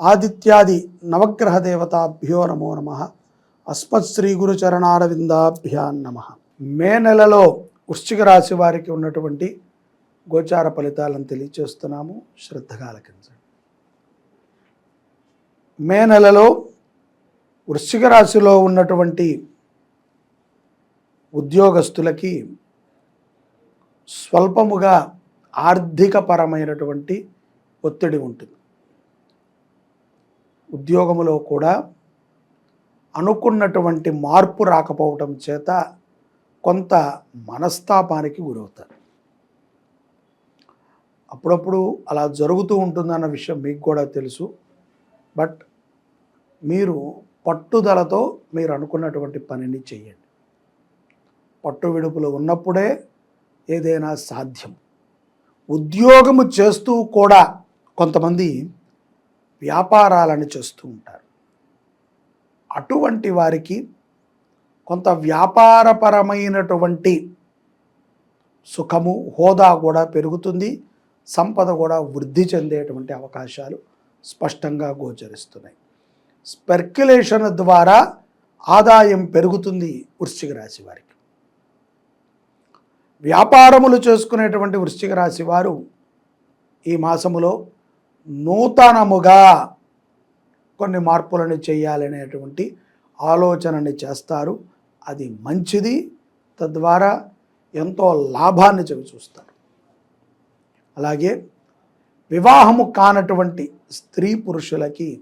ఆదిత్యాది నవగ్రహ దేవతాభ్యో నమో నమ. అస్మత్ శ్రీ గురు చరణారవిందాభ్యాన్ నమ. మే నెలలో వృశ్చిక రాశి వారికి ఉన్నటువంటి గోచార ఫలితాలను తెలియచేస్తున్నాము. శ్రద్ధగా ఆలకించండి. మే నెలలో వృశ్చిక రాశిలో ఉన్నటువంటి ఉద్యోగస్తులకి స్వల్పముగా ఆర్థికపరమైనటువంటి ఒత్తిడి ఉంటుంది. ఉద్యోగంలో కూడా అనుకున్నటువంటి మార్పు రాకపోవటం చేత కొంత మనస్తాపానికి గురవుతారు. అప్పుడప్పుడు అలా జరుగుతూ ఉంటుందన్న విషయం మీకు కూడా తెలుసు. బట్ మీరు పట్టుదలతో మీరు అనుకున్నటువంటి పనిని చేయండి. పట్టు విడుపులు ఉన్నప్పుడే ఏదైనా సాధ్యం. ఉద్యోగము చేస్తూ కూడా కొంతమంది వ్యాపారాలను చేస్తూ ఉంటారు. అటువంటి వారికి కొంత వ్యాపారపరమైనటువంటి సుఖము హోదా కూడా పెరుగుతుంది. సంపద కూడా వృద్ధి చెందేటువంటి అవకాశాలు స్పష్టంగా గోచరిస్తున్నాయి. స్పెర్క్యులేషన్ ద్వారా ఆదాయం పెరుగుతుంది వృశ్చిక రాశి వారికి. వ్యాపారములు చేసుకునేటువంటి వృశ్చిక రాశి వారు ఈ మాసములో నూతనముగా కొన్ని మార్పులను చేయాలనేటువంటి ఆలోచనని చేస్తారు. అది మంచిది. తద్వారా ఎంతో లాభాన్ని చవి చూస్తారు. అలాగే వివాహము కానటువంటి స్త్రీ పురుషులకి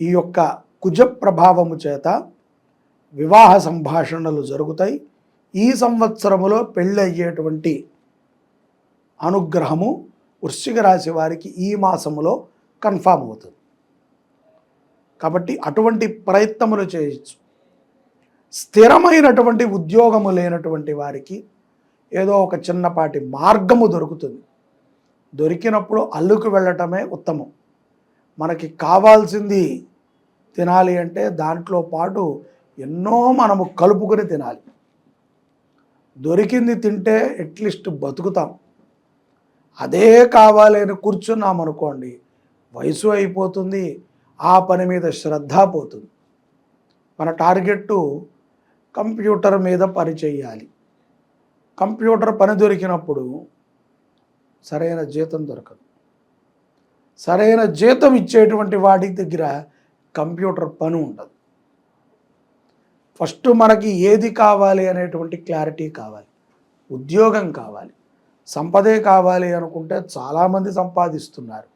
ఈ యొక్క కుజ ప్రభావము చేత వివాహ సంభాషణలు జరుగుతాయి. ఈ సంవత్సరములో పెళ్ళయ్యేటువంటి అనుగ్రహము వృశ్చిక రాశి వారికి ఈ మాసంలో కన్ఫామ్ అవుతుంది. కాబట్టి అటువంటి ప్రయత్నములు చేయొచ్చు. స్థిరమైనటువంటి ఉద్యోగము లేనటువంటి వారికి ఏదో ఒక చిన్నపాటి మార్గము దొరుకుతుంది. దొరికినప్పుడు అల్లుకు వెళ్ళటమే ఉత్తమం. మనకి కావాల్సింది తినాలి అంటే దాంట్లో పాటు ఎన్నో మనము కలుపుకొని తినాలి. దొరికింది తింటే అట్లీస్ట్ బతుకుతాం. అదే కావాలి అని కూర్చున్నాం అనుకోండి వయసు అయిపోతుంది ఆ పని మీద శ్రద్ధ పోతుంది. మన టార్గెట్ కంప్యూటర్ మీద పని చేయాలి. కంప్యూటర్ పని దొరికినప్పుడు సరైన జీతం దొరకదు. సరైన జీతం ఇచ్చేటువంటి వాడి దగ్గర కంప్యూటర్ పని ఉండదు. ఫస్ట్ మనకి ఏది కావాలి అనేటువంటి క్లారిటీ కావాలి. ఉద్యోగం కావాలి. సంపదే కావాలి అనుకుంటే చాలామంది సంపాదిస్తున్నారు.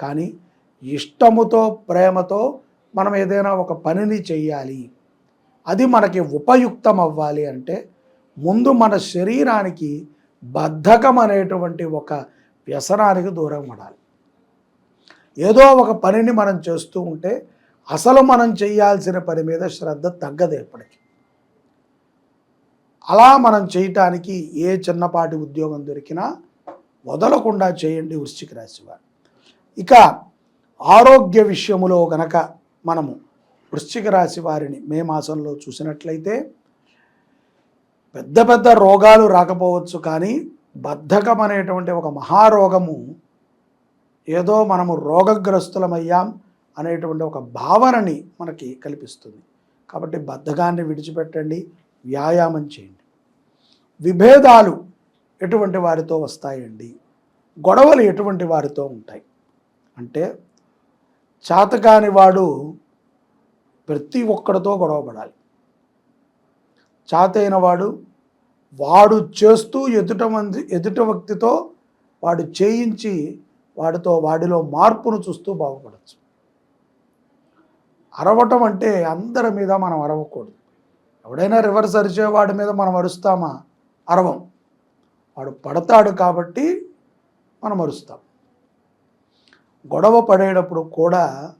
కానీ ఇష్టముతో ప్రేమతో మనం ఏదైనా ఒక పనిని చెయ్యాలి. అది మనకి ఉపయుక్తం అవ్వాలి అంటే ముందు మన శరీరానికి బద్ధకం అనేటువంటి ఒక వ్యసనానికి దూరం పడాలి. ఏదో ఒక పనిని మనం చేస్తూ ఉంటే అసలు మనం చేయాల్సిన పని మీద శ్రద్ధ తగ్గదు ఎప్పటికీ. అలా మనం చేయటానికి ఏ చిన్నపాటి ఉద్యోగం దొరికినా వదలకుండా చేయండి వృశ్చిక రాశి వారు. ఇక ఆరోగ్య విషయములో గనక మనము వృశ్చిక రాశి వారిని మే మాసంలో చూసినట్లయితే పెద్ద పెద్ద రోగాలు రాకపోవచ్చు కానీ బద్ధకం అనేటువంటి ఒక మహారోగము ఏదో మనము రోగగ్రస్తులమయ్యాం అనేటువంటి ఒక భావనని మనకి కల్పిస్తుంది. కాబట్టి బద్ధకాన్ని విడిచిపెట్టండి వ్యాయామం చేయండి. విభేదాలు ఎటువంటి వారితో వస్తాయండి? గొడవలు ఎటువంటి వారితో ఉంటాయి? అంటే చాతకాని వాడు ప్రతి ఒక్కడితో గొడవపడాలి చాతైన వాడు వాడు చేస్తూ ఎదుట మంది ఎదుట వ్యక్తితో వాడు చేయించి వాడితో వాడిలో మార్పును చూస్తూ బాగుపడచ్చు. అరవటం అంటే అందరి మీద మనం అరవకూడదు. ఎవడైనా రివర్స్ అరిచేవాడి మీద మనం అరుస్తామా? అరవం. వాడు పడతాడు కాబట్టి మనం అరుస్తాం. గొడవ పడేటప్పుడు కూడా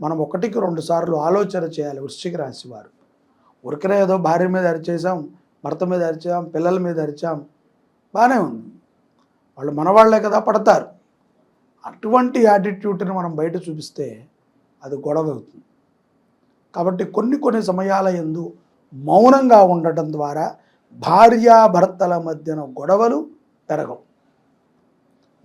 మనం ఒకటికి రెండు సార్లు ఆలోచన చేయాలి వృశ్చిక రాశి వారు. ఉరికనే ఏదో భార్య మీద అరిచేసాం భర్త మీద అరిచాం పిల్లల మీద అరిచాం బాగానే ఉంది. వాళ్ళు మనవాళ్ళే కదా పడతారు. అటువంటి యాటిట్యూడ్ని మనం బయట చూపిస్తే అది గొడవ అవుతుంది. కాబట్టి కొన్ని కొన్ని సమయాల ఎందు మౌనంగా ఉండటం ద్వారా భార్యాభర్తల మధ్యన గొడవలు పెరగవు.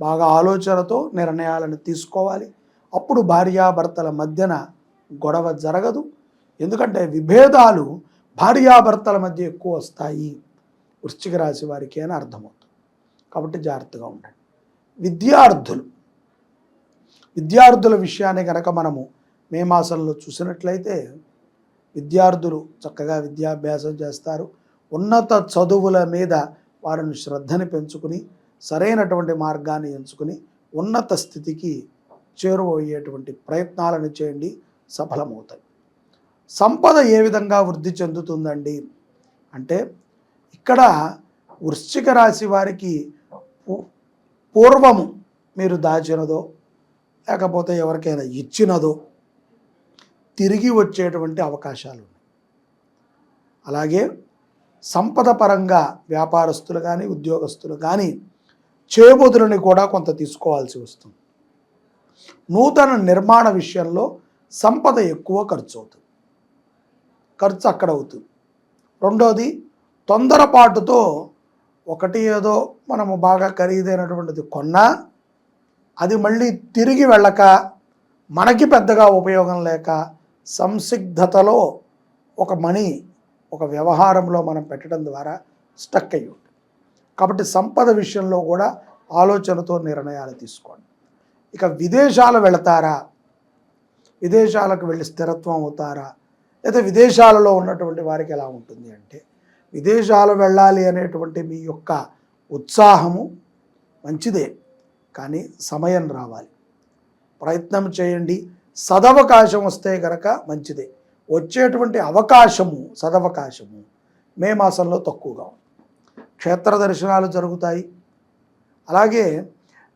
బాగా ఆలోచనతో నిర్ణయాలను తీసుకోవాలి. అప్పుడు భార్యాభర్తల మధ్యన గొడవ జరగదు. ఎందుకంటే విభేదాలు భార్యాభర్తల మధ్య ఎక్కువ వస్తాయి. వృశ్చిక రాశి వారికి అని అర్థమవుతుంది. కాబట్టి జాగ్రత్తగా ఉండండి. విద్యార్థులు. విద్యార్థుల విషయాన్ని కనుక మనము మే మాసంలో చూసినట్లయితే విద్యార్థులు చక్కగా విద్యాభ్యాసం చేస్తారు. ఉన్నత చదువుల మీద వారిని శ్రద్ధని పెంచుకుని సరైనటువంటి మార్గాన్ని ఎంచుకుని ఉన్నత స్థితికి చేరువయ్యేటువంటి ప్రయత్నాలను చేయండి. సఫలమవుతాయి. సంపద ఏ విధంగా వృద్ధి చెందుతుందండి? అంటే ఇక్కడ వృశ్చిక రాశి వారికి పూ- పూర్వము మీరు దాచినదో లేకపోతే ఎవరికైనా ఇచ్చినదో తిరిగి వచ్చేటువంటి అవకాశాలు ఉన్నాయి. అలాగే సంపద పరంగా వ్యాపారస్తులు కానీ ఉద్యోగస్తులు కానీ చేయబోతులని కూడా కొంత తీసుకోవాల్సి వస్తుంది. నూతన నిర్మాణ విషయంలో సంపద ఎక్కువ ఖర్చు అవుతుంది ఖర్చు అక్కడ అవుతుంది. రెండోది తొందరపాటుతో ఒకటి ఏదో మనము బాగా ఖరీదైనటువంటిది కొన్నా అది మళ్ళీ తిరిగి వెళ్ళక మనకి పెద్దగా ఉపయోగం లేక సంసిగ్ధతలో ఒక మనీ ఒక వ్యవహారంలో మనం పెట్టడం ద్వారా స్టక్ అయ్యి ఉంటుంది. కాబట్టి సంపద విషయంలో కూడా ఆలోచనతో నిర్ణయాలు తీసుకోండి. ఇక విదేశాలు వెళతారా? విదేశాలకు వెళ్ళి స్థిరత్వం అవుతారా? లేదా విదేశాలలో ఉన్నటువంటి వారికి ఎలా ఉంటుంది అంటే విదేశాలు వెళ్ళాలి అనేటువంటి మీ యొక్క ఉత్సాహము మంచిదే కానీ సమయం రావాలి. ప్రయత్నం చేయండి సదవకాశం వస్తే గనక మంచిదే. వచ్చేటువంటి అవకాశము సదవకాశము మే మాసంలో తక్కువగా ఉంది. క్షేత్ర దర్శనాలు జరుగుతాయి. అలాగే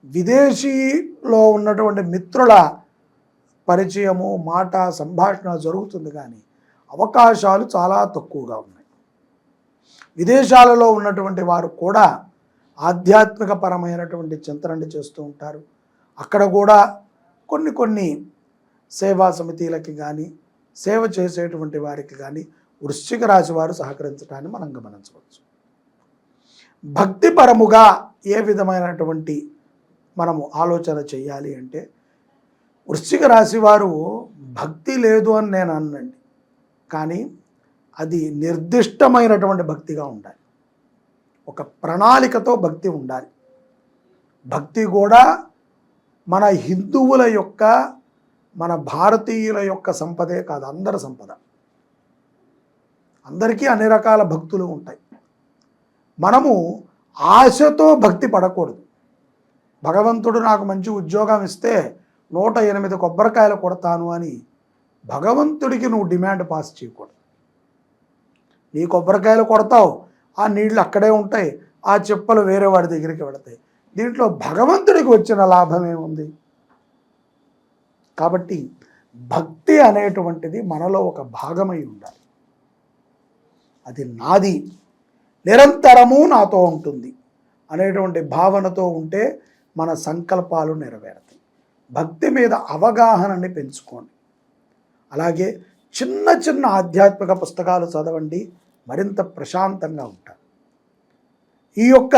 విదేశీలో ఉన్నటువంటి మిత్రుల పరిచయము మాట సంభాషణ జరుగుతుంది కానీ అవకాశాలు చాలా తక్కువగా ఉన్నాయి. విదేశాలలో ఉన్నటువంటి వారు కూడా ఆధ్యాత్మిక పరమైనటువంటి చింతనని చేస్తూ ఉంటారు. అక్కడ కూడా కొన్ని కొన్ని సేవా సమితిలకి కానీ సేవ చేసేటువంటి వారికి కానీ వృశ్చిక రాశి వారు సహకరించడాన్ని మనం గమనించవచ్చు. భక్తిపరముగా ఏ విధమైనటువంటి మనము ఆలోచన చేయాలి అంటే వృశ్చిక రాశి వారు భక్తి లేదు అని నేను అన్నండి. కానీ అది నిర్దిష్టమైనటువంటి భక్తిగా ఉండాలి. ఒక ప్రణాళికతో భక్తి ఉండాలి. భక్తి కూడా మన హిందువుల యొక్క మన భారతీయుల యొక్క సంపదే కాదు అందరి సంపద. అందరికీ అన్ని రకాల భక్తులు ఉంటాయి. మనము ఆశతో భక్తి పడకూడదు. భగవంతుడు నాకు మంచి ఉద్యోగం ఇస్తే నూట ఎనిమిది కొబ్బరికాయలు కొడతాను అని భగవంతుడికి నువ్వు డిమాండ్ పాస్ చేయకూడదు. నీ కొబ్బరికాయలు కొడతావు ఆ నీళ్ళు అక్కడే ఉంటాయి ఆ చెప్పులు వేరే వాడి దగ్గరికి వెళతాయి దీంట్లో భగవంతుడికి వచ్చిన లాభం ఏముంది? కాబట్టి భక్తి అనేటువంటిది మనలో ఒక భాగమై ఉండాలి. అది నాది. నిరంతరము నాతో ఉంటుంది అనేటువంటి భావనతో ఉంటే మన సంకల్పాలు నెరవేరుతాయి. భక్తి మీద అవగాహనని పెంచుకోండి. అలాగే చిన్న చిన్న ఆధ్యాత్మిక పుస్తకాలు చదవండి. మరింత ప్రశాంతంగా ఉంటారు. ఈ యొక్క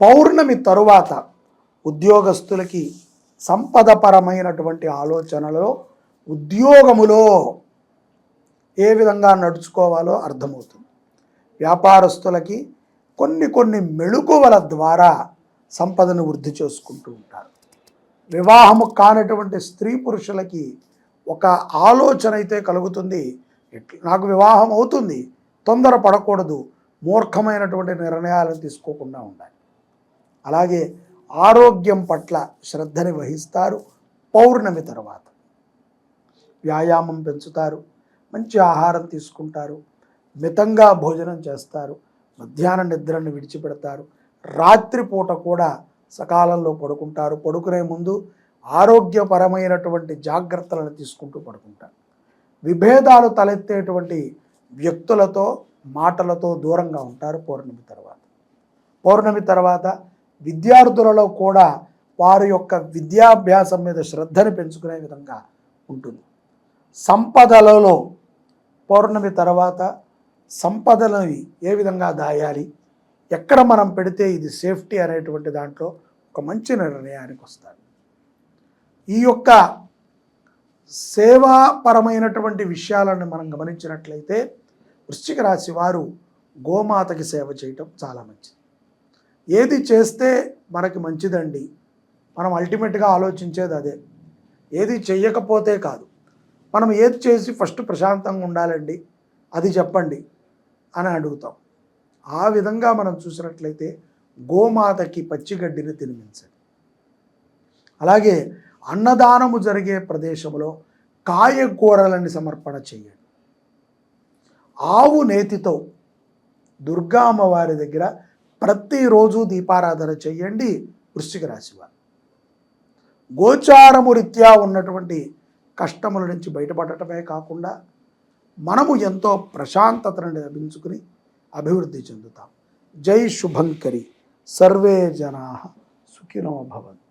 పౌర్ణమి తరువాత ఉద్యోగస్తులకి సంపదపరమైనటువంటి ఆలోచనలో ఉద్యోగములో ఏ విధంగా నడుచుకోవాలో అర్థమవుతుంది. వ్యాపారస్తులకి కొన్ని కొన్ని మెళుకువల ద్వారా సంపదను వృద్ధి చేసుకుంటూ ఉంటారు. వివాహము కానటువంటి స్త్రీ పురుషులకి ఒక ఆలోచన అయితే కలుగుతుంది. నాకు వివాహం అవుతుంది తొందర పడకూడదు మూర్ఖమైనటువంటి నిర్ణయాలను తీసుకోకుండా ఉండాలి. అలాగే ఆరోగ్యం పట్ల శ్రద్ధని వహిస్తారు. పౌర్ణమి తర్వాత వ్యాయామం పెంచుతారు. మంచి ఆహారం తీసుకుంటారు. మితంగా భోజనం చేస్తారు. మధ్యాహ్న నిద్రను విడిచిపెడతారు. రాత్రిపూట కూడా సకాలంలో పడుకుంటారు. పడుకునే ముందు ఆరోగ్యపరమైనటువంటి జాగ్రత్తలను తీసుకుంటూ పడుకుంటారు. విభేదాలు తలెత్తేటువంటి వ్యక్తులతో మాటలతో దూరంగా ఉంటారు పౌర్ణమి తర్వాత. పౌర్ణమి తర్వాత విద్యార్థులలో కూడా వారి యొక్క విద్యాభ్యాసం మీద శ్రద్ధను పెంచుకునే విధంగా ఉంటుంది. సంపదలలో పౌర్ణమి తర్వాత సంపదలని ఏ విధంగా దాయాలి ఎక్కడ మనం పెడితే ఇది సేఫ్టీ అనేటువంటి దాంట్లో ఒక మంచి నిర్ణయానికి వస్తారు. ఈ యొక్క సేవాపరమైనటువంటి విషయాలను మనం గమనించినట్లయితే వృశ్చిక రాశి వారు గోమాతకి సేవ చేయటం చాలా మంచిది. ఏది చేస్తే మనకి మంచిదండి? మనం అల్టిమేట్గా ఆలోచించేది అదే. ఏది చెయ్యకపోతే కాదు. మనం ఏది చేసి ఫస్ట్ ప్రశాంతంగా ఉండాలండి? అది చెప్పండి అని అడుగుతాం. ఆ విధంగా మనం చూసినట్లయితే గోమాతకి పచ్చిగడ్డిని తినిపించండి. అలాగే అన్నదానము జరిగే ప్రదేశంలో కాయకూరలని సమర్పణ చేయండి. ఆవు నేతితో దుర్గా అమ్మవారి దగ్గర ప్రతిరోజు దీపారాధన చేయండి వృశ్చిక రాశి వారు. గోచారము రీత్యా ఉన్నటువంటి కష్టముల నుంచి బయటపడటమే కాకుండా మనము ఎంతో ప్రశాంతతను లభించుకుని అభివృద్ధి చెందుతాం. జై శుభంకరి. సర్వే జనా సుఖినో భవంతు.